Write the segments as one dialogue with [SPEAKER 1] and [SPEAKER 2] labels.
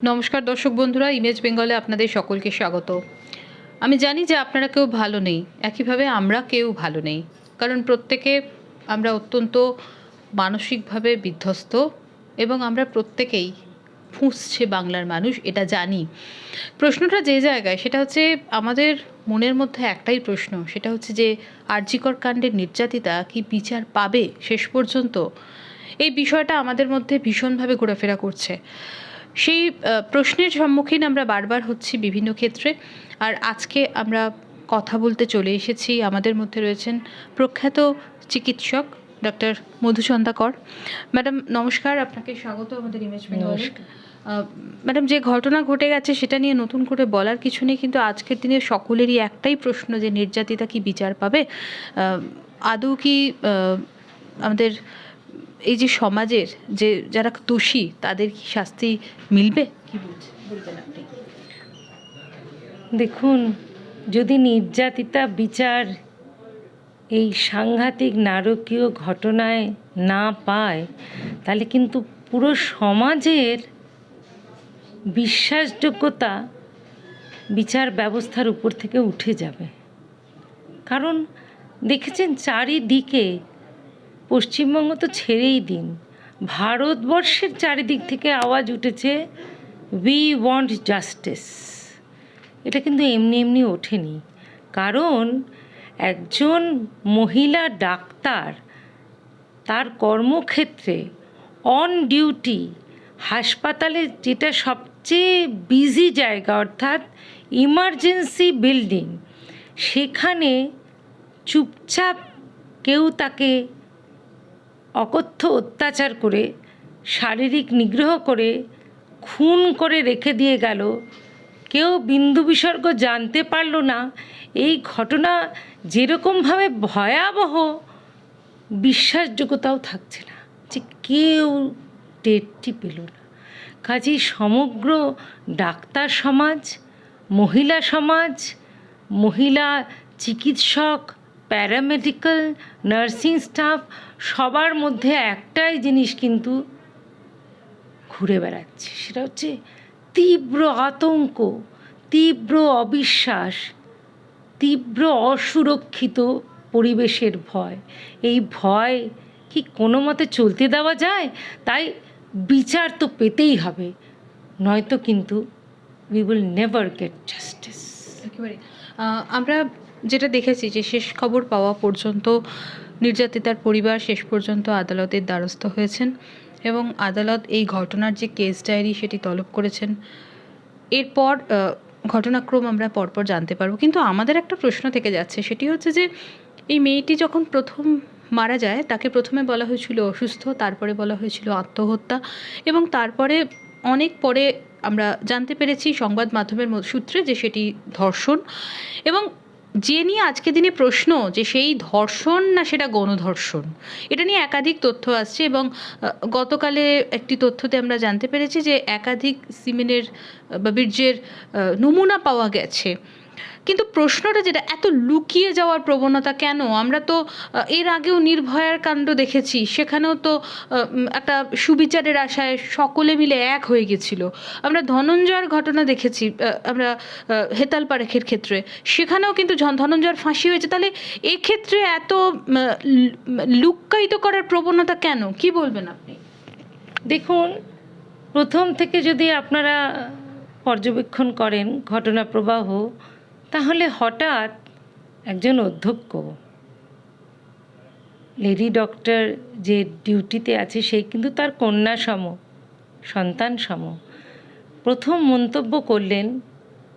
[SPEAKER 1] নমস্কার দর্শক বন্ধুরা ইমেজ বেঙ্গলে আপনাদের সকলকে স্বাগত। আমি জানি যে আপনারা কেউ ভালো নেই, একইভাবে আমরা কেউ ভালো নেই, কারণ প্রত্যেকে আমরা অত্যন্ত মানসিকভাবে বিধ্বস্ত এবং আমরা প্রত্যেকেই ফুঁসছে বাংলার মানুষ, এটা জানি। প্রশ্নটা যে জায়গায়, সেটা হচ্ছে আমাদের মনের মধ্যে একটাই প্রশ্ন, সেটা হচ্ছে যে আরজিকর কাণ্ডের নির্যাতিতা কি বিচার পাবে শেষ পর্যন্ত? এই বিষয়টা আমাদের মধ্যে ভীষণভাবে ঘোরাফেরা করছে। সেই প্রশ্নের সম্মুখীন আমরা বারবার হচ্ছি বিভিন্ন ক্ষেত্রে। আর আজকে আমরা কথা বলতে চলে এসেছি আমাদের মধ্যে রয়েছেন প্রখ্যাত চিকিৎসক ডক্টর মধুচন্দা কর ম্যাডাম নমস্কার আপনাকে স্বাগত আমাদের ইমেজ
[SPEAKER 2] নমস্কার।
[SPEAKER 1] ম্যাডাম যে ঘটনা ঘটে গেছে সেটা নিয়ে নতুন করে বলার কিছু নেই কিন্তু আজকের দিনে সকলেরই একটাই প্রশ্ন যে নির্যাতিতা কি বিচার পাবে? আদৌ কি আমাদের এই যে সমাজের যে যারা দোষী, তাদের কি শাস্তি মিলবে? কি
[SPEAKER 2] দেখুন, যদি নির্যাতিতা বিচার এই সাংঘাতিক নারকীয় ঘটনায় না পায়, তাহলে কিন্তু পুরো সমাজের বিশ্বাসযোগ্যতা বিচার ব্যবস্থার উপর থেকে উঠে যাবে। কারণ দেখেছেন চারিদিকে পশ্চিমবঙ্গ তো ছেড়েই দিন। ভারতবর্ষের চারিদিক থেকে আওয়াজ উঠেছে উই ওয়ান্ট জাস্টিস এটা কিন্তু এমনি এমনি ওঠেনি। কারণ একজন মহিলা ডাক্তার, তার কর্মক্ষেত্রে অন ডিউটি হাসপাতালে যেটা সবচেয়ে বিজি জায়গা, অর্থাৎ ইমার্জেন্সি বিল্ডিং সেখানে চুপচাপ কেউ তাকে অকথ্য অত্যাচার করে, শারীরিক নিগ্রহ করে, খুন করে রেখে দিয়ে গেল। কেউ বিন্দু বিসর্গ জানতে পারল না, এই ঘটনা যেরকমভাবে ভয়াবহ, বিশ্বাসযোগ্যতাও থাকছে না যে কেউ টেরটি পেল না। কাজেই সমগ্র ডাক্তার সমাজ, মহিলা সমাজ, মহিলা চিকিৎসক প্যারামেডিক্যাল নার্সিং স্টাফ সবার মধ্যে একটাই জিনিস কিন্তু ঘুরে বেড়াচ্ছে, সেটা হচ্ছে তীব্র আতঙ্ক, তীব্র অবিশ্বাস, তীব্র অসুরক্ষিত পরিবেশের ভয়। এই ভয় কি কোনো মতে চলতে দেওয়া যায়? তাই বিচার তো পেতেই হবে, নয়তো কিন্তু we will never get justice
[SPEAKER 1] একেবারে আমরা যেটা দেখেছি যে শেষ খবর পাওয়া পর্যন্ত নির্যাতিতার পরিবার শেষ পর্যন্ত আদালতের দ্বারস্থ হয়েছেন এবং আদালত এই ঘটনার যে কেস ডায়েরি সেটি তলব করেছেন। এরপর ঘটনাক্রম আমরা পরপর জানতে পারব। কিন্তু আমাদের একটা প্রশ্ন থেকে যাচ্ছে, সেটি হচ্ছে যে এই মেয়েটি যখন প্রথম মারা যায়, তাকে প্রথমে বলা হয়েছিল অসুস্থ, তারপরে বলা হয়েছিল আত্মহত্যা এবং তারপরে অনেক পরে আমরা জানতে পেরেছি সংবাদ মাধ্যমের সূত্রে যে সেটি ধর্ষণ এবং যে নিয়ে আজকে দিনে প্রশ্ন যে সেই ধর্ষণ না সেটা গণধর্ষণ, এটা নিয়ে একাধিক তথ্য আসছে এবং গতকালে একটি তথ্যতে আমরা জানতে পেরেছি যে একাধিক সিমেনের বা বীর্যের নমুনা পাওয়া গেছে। কিন্তু প্রশ্নটা যেটা, এত লুকিয়ে যাওয়ার প্রবণতা কেন? আমরা তো এর আগেও নির্ভয়ার কাণ্ড দেখেছি, সেখানেও তো একটা সুবিচারের আশায় সকলে মিলে এক হয়ে গেছিল। আমরা ধনঞ্জয়ের ঘটনা দেখেছি আমরা হেতাল পারেখের ক্ষেত্রে। সেখানেও কিন্তু ধনঞ্জয়ের ফাঁসি হয়েছে। তাহলে এক্ষেত্রে এত লুক্কায়িত করার প্রবণতা কেন? কি বলবেন আপনি?
[SPEAKER 2] দেখুন, প্রথম থেকে যদি আপনারা পর্যবেক্ষণ করেন ঘটনা প্রবাহ তাহলে হঠাৎ একজন অধ্যক্ষ, লেডি ডক্টর যে ডিউটিতে আছে সেই কিন্তু তার কন্যা সম, সন্তান সম। প্রথম মন্তব্য করলেন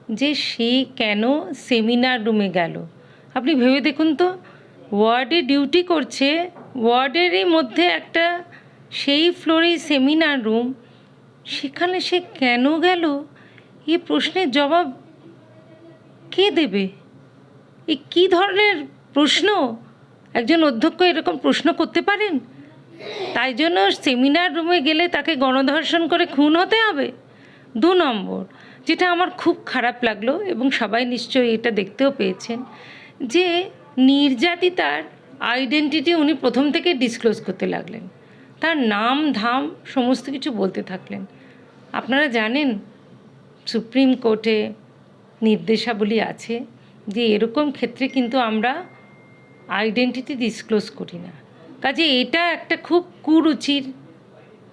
[SPEAKER 2] যে সে কেন সেমিনার রুমে গেল। আপনি ভেবে দেখুন তো, ওয়ার্ডে ডিউটি করছে, ওয়ার্ডেরই মধ্যে একটা সেই ফ্লোরেই সেমিনার রুম, সেখানে সে কেন গেল? এই প্রশ্নের জবাব কে দেবে? এই কী ধরনের প্রশ্ন? একজন অধ্যক্ষ এরকম প্রশ্ন করতে পারেন? তাই জন্য সেমিনার রুমে গেলে তাকে গণধর্ষণ করে খুন হতে হবে। দু নম্বর, যেটা আমার খুব খারাপ লাগল এবং সবাই নিশ্চয়ই এটা দেখতেও পেয়েছেন, যে নির্যাতিতার আইডেন্টিটি উনি প্রথম থেকে ডিসক্লোজ করতে লাগলেন। তার নাম, ধাম, সমস্ত কিছু বলতে থাকলেন। আপনারা জানেন সুপ্রিম কোর্টে নির্দেশাবলী আছে যে এরকম ক্ষেত্রে কিন্তু আমরা আইডেন্টিটি ডিসক্লোজ করি না। কাজে এটা একটা খুব কুরুচির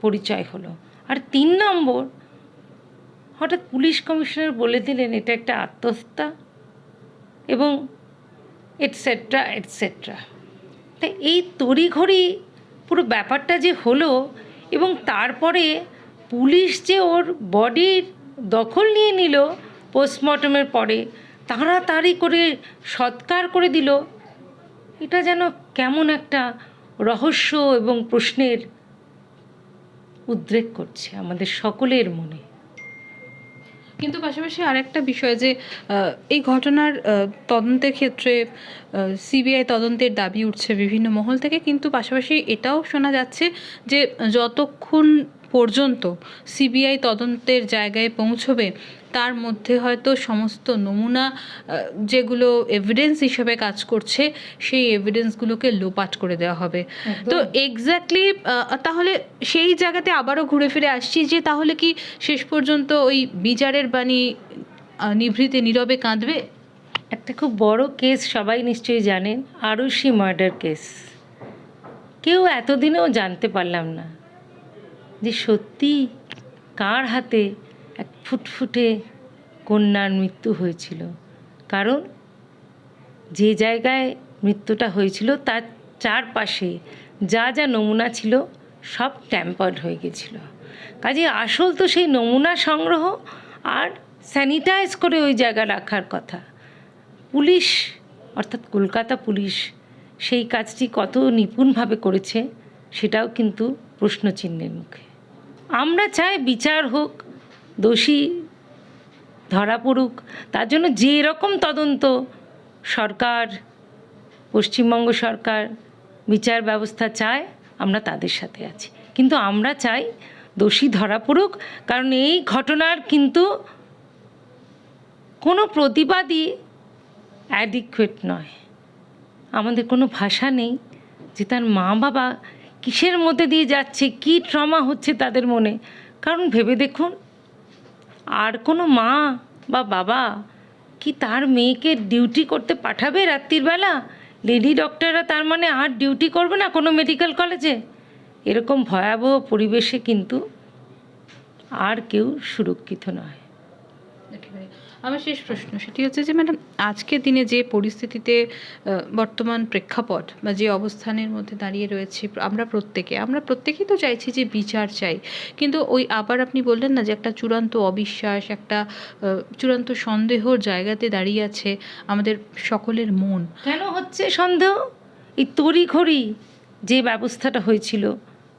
[SPEAKER 2] পরিচয় হলো। আর তিন নম্বর, হঠাৎ পুলিশ কমিশনার বলে দিলেন এটা একটা আত্মহত্যা এবং এটসেট্রা এটসেট্রা তাই এই তড়িঘড়ি পুরো ব্যাপারটা যে হলো এবং তারপরে পুলিশ যে ওর বডির দখল নিয়ে নিল পোস্টমর্টমের পরে তাড়াতাড়ি করে সৎকার করে দিল। এটা যেন কেমন একটা রহস্য এবং প্রশ্নের উদ্রেক করছে আমাদের সকলের মনে।
[SPEAKER 1] কিন্তু পাশাপাশি আরেকটা বিষয় যে এই ঘটনার তদন্তের ক্ষেত্রে সিবিআই তদন্তের দাবি উঠছে বিভিন্ন মহল থেকে, কিন্তু পাশাপাশি এটাও শোনা যাচ্ছে যে, যতক্ষণ পর্যন্ত সিবিআই তদন্তের জায়গায় পৌঁছবে তার মধ্যে হয়তো সমস্ত নমুনা যেগুলো এভিডেন্স হিসেবে কাজ করছে সেই এভিডেন্সগুলোকে লোপাট করে দেওয়া হবে। তো এক্স্যাক্টলি তাহলে সেই জায়গাতে আবারও ঘুরে ফিরে আসছি যে তাহলে কি শেষ পর্যন্ত ওই বিচারের বাণী নিভৃতে নীরবে কাঁদবে?
[SPEAKER 2] একটা খুব বড় কেস সবাই নিশ্চয়ই জানেন আরুষি মার্ডার কেস কেউ এতদিনেও জানতে পারলাম না যে সত্যি কার হাতে ফুটফুটে কন্যার মৃত্যু হয়েছিল। কারণ যে জায়গায় মৃত্যুটা হয়েছিল, তার চারপাশে যা যা নমুনা ছিল সব ট্যাম্পার্ড হয়ে গেছিল। কাজে আসল তো সেই নমুনা সংগ্রহ আর স্যানিটাইজ করে ওই জায়গা রাখার কথা। পুলিশ, অর্থাৎ কলকাতা পুলিশ সেই কাজটি কত নিপুণভাবে করেছে, সেটাও কিন্তু প্রশ্নচিহ্নের মুখে। আমরা চাই বিচার হোক দোষী ধরা পড়ুক, তার জন্য যে রকম তদন্ত সরকার, পশ্চিমবঙ্গ সরকার বিচার ব্যবস্থা চায়, আমরা তাদের সাথে আছি। কিন্তু আমরা চাই দোষী ধরা পড়ুক, কারণ এই ঘটনার কিন্তু কোনো প্রতিবাদী অ্যাডিকুয়েট নয়। আমাদের কোনো ভাষা নেই যে তার মা বাবা কিসের মধ্যে দিয়ে যাচ্ছে, কী ট্রমা হচ্ছে তাদের মনে। কারণ ভেবে দেখুন আর কোনো মা বা বাবা কি তার মেয়েকে ডিউটি করতে পাঠাবে রাত্রির বেলা? লেডি ডক্টররা তার মানে আর ডিউটি করবে না কোনো মেডিকেল কলেজে? এরকম ভয়াবহ পরিবেশে কিন্তু আর কেউ সুরক্ষিত নয়।
[SPEAKER 1] একেবারে। আমার শেষ প্রশ্ন সেটি হচ্ছে যে, ম্যাডাম আজকের দিনে যে পরিস্থিতিতে বর্তমান প্রেক্ষাপট বা যে অবস্থানের মধ্যে দাঁড়িয়ে রয়েছে আমরা প্রত্যেকে, আমরা প্রত্যেকেই তো চাইছি যে বিচার চাই। কিন্তু ওই আবার আপনি বললেন না যে, একটা চূড়ান্ত অবিশ্বাস, একটা চূড়ান্ত সন্দেহর জায়গাতে দাঁড়িয়ে আছে আমাদের সকলের মন।
[SPEAKER 2] কেন হচ্ছে সন্দেহ? এই তড়িঘড়ি যে ব্যবস্থাটা হয়েছিল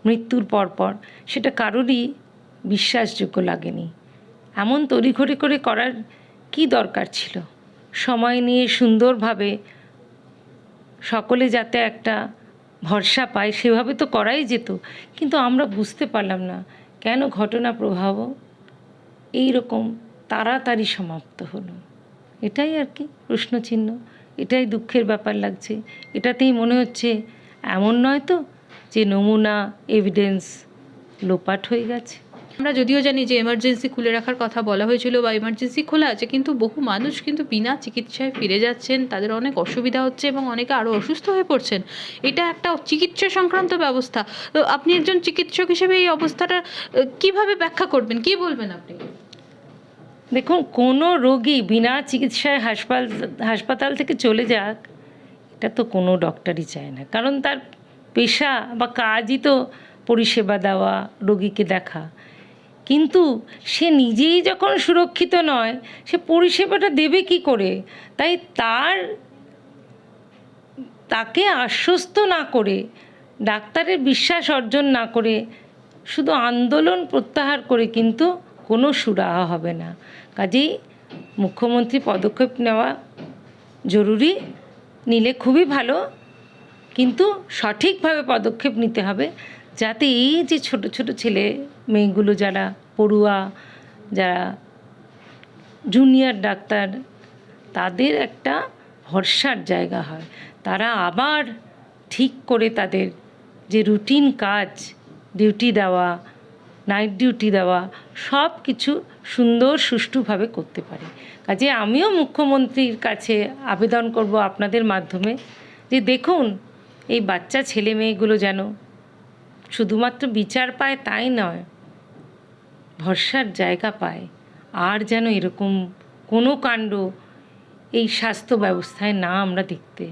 [SPEAKER 2] মৃত্যুর পরপর, সেটা কারোরই বিশ্বাসযোগ্য লাগেনি। এমন তড়িঘড়ি করে করার কি দরকার ছিল? সময় নিয়ে সুন্দরভাবে সকলে যাতে একটা ভরসা পায়, সেভাবে তো করাই যেত। কিন্তু আমরা বুঝতে পারলাম না, কেন ঘটনা প্রবাহ এই রকম তাড়াতাড়ি সমাপ্ত হলো? এটাই আর কি প্রশ্নচিহ্ন। এটাই দুঃখের ব্যাপার লাগছে। এটাতেই মনে হচ্ছে এমন নয় তো যে নমুনা এভিডেন্স লোপাট হয়ে গেছে।
[SPEAKER 1] আমরা যদিও জানি যে এমার্জেন্সি খুলে রাখার কথা বলা হয়েছিল বা এমার্জেন্সি খোলা আছে, কিন্তু বহু মানুষ কিন্তু বিনা চিকিৎসায় ফিরে যাচ্ছেন। তাদের অনেক অসুবিধা হচ্ছে এবং অনেকে আরও অসুস্থ হয়ে পড়ছেন। এটা একটা চিকিৎসা সংক্রান্ত ব্যবস্থা। তো আপনি একজন চিকিৎসক হিসেবে এই অবস্থাটা কীভাবে ব্যাখ্যা করবেন? কি বলবেন আপনি?
[SPEAKER 2] দেখুন, কোনো রোগী বিনা চিকিৎসায় হাসপাতাল হাসপাতাল থেকে চলে যাক, এটা তো কোনো ডক্টরই চায় না। কারণ তার পেশা বা কাজই তো পরিষেবা দেওয়া, রোগীকে দেখা। কিন্তু সে নিজেই যখন সুরক্ষিত নয়, সে পরিষেবাটা দেবে কি করে? তাই তার তাকে আশ্বস্ত না করে, ডাক্তারের বিশ্বাস অর্জন না করে, শুধু আন্দোলন প্রত্যাহার করে কিন্তু কোনো সুরাহা হবে না। কাজেই মুখ্যমন্ত্রী পদক্ষেপ নেওয়া জরুরি, নিলে খুবই ভালো, কিন্তু সঠিকভাবে পদক্ষেপ নিতে হবে, যাতে এই যে ছোট ছোট ছেলে মেয়েগুলো যারা পড়ুয়া, যারা জুনিয়র ডাক্তার, তাদের একটা ভরসার জায়গা হয়। তারা আবার ঠিক করে তাদের যে রুটিন কাজ ডিউটি দেওয়া নাইট ডিউটি দেওয়া সব কিছু সুন্দর সুষ্ঠুভাবে করতে পারে। কাজে আমিও মুখ্যমন্ত্রীর কাছে আবেদন করব আপনাদের মাধ্যমে যে দেখুন, এই বাচ্চা ছেলে মেয়েগুলো যেন শুধুমাত্র বিচার পায় তাই নয় ভরসার জায়গা পায়। আর যেন এরকম কোনো কাণ্ড এই স্বাস্থ্য ব্যবস্থায় না আমরা দেখতে।